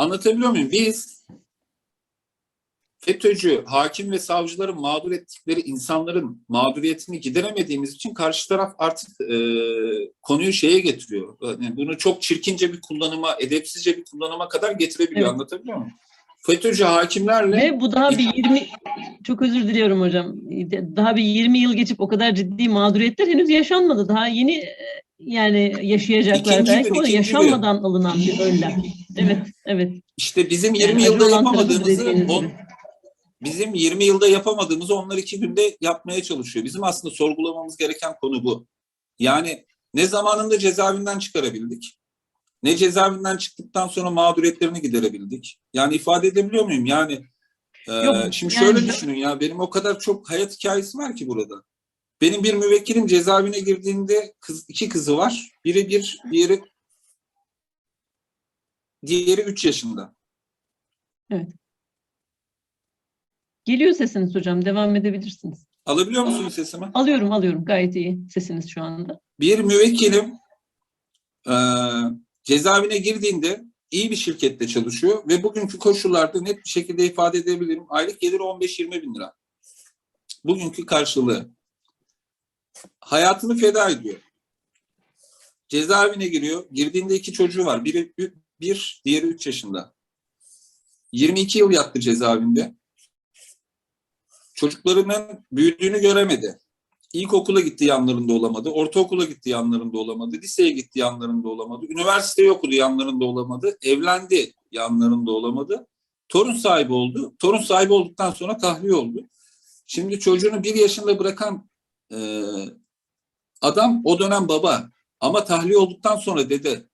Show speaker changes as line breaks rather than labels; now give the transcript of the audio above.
Anlatabiliyor muyum? Biz FETÖ'cü hakim ve savcıların mağdur ettikleri insanların mağduriyetini gideremediğimiz için karşı taraf artık e, konuyu şeye getiriyor. Yani bunu çok çirkince bir kullanıma, edepsizce bir kullanıma kadar getirebiliyor.
Evet.
Anlatabiliyor muyum? FETÖ'cü hakimlerle
Ve bu daha bir 20 çok özür diliyorum hocam. Daha bir 20 yıl geçip o kadar ciddi mağduriyetler henüz yaşanmadı. Daha yeni e, yani yaşayacaklar
İkinci
belki
bir, ikinci
yaşanmadan alınan bir önlem. Evet, evet.
işte bizim
Yani
20 yılda
acı olan tarafı
yapamadığımızı on, bizim 20 yılda yapamadığımızı onlar iki günde yapmaya çalışıyor. Bizim aslında sorgulamamız gereken konu bu. Yani ne zamanında cezaevinden çıkarabildik, ne cezaevinden çıktıktan sonra mağduriyetlerini giderebildik. Yani ifade edebiliyor muyum? Yani e,
Yok,
şimdi
yani-
şöyle düşünün ya benim o kadar çok hayat hikayesi var ki burada. Benim bir müvekkilim cezaevine girdiğinde kız, iki kızı var. Biri bir, diğeri diğeri üç yaşında.
Geliyor sesiniz hocam. Devam edebilirsiniz.
Alabiliyor musunuz sesimi?
Alıyorum, alıyorum. Gayet iyi sesiniz şu anda.
bir müvekkilim e, cezaevine girdiğinde iyi bir şirkette çalışıyor ve bugünkü koşullarda net bir şekilde ifade edebilirim. Aylık geliri 15-20 bin lira. Bugünkü karşılığı. Hayatını feda ediyor. Cezaevine giriyor. Girdiğinde iki çocuğu var. Biri ü- bir, diğeri 3 yaşında. 22 yıl yattı cezaevinde. Çocuklarının büyüdüğünü göremedi. İlkokula gitti yanlarında olamadı. Ortaokula gitti yanlarında olamadı. Liseye gitti yanlarında olamadı. Üniversiteyi okudu yanlarında olamadı. Evlendi yanlarında olamadı. Torun sahibi oldu. Torun sahibi olduktan sonra tahliye oldu. Şimdi çocuğunu bir yaşında bırakan e, adam o dönem baba. Ama tahliye olduktan sonra dede.